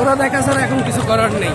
ওরা দেখা ছাড়া এখন কিছু করার নেই।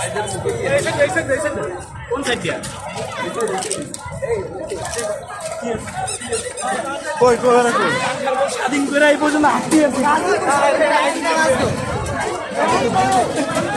এই পাশে কই কই ওরা কই স্বাধীন করে এই পর্যন্ত হাঁটিয়েছে এই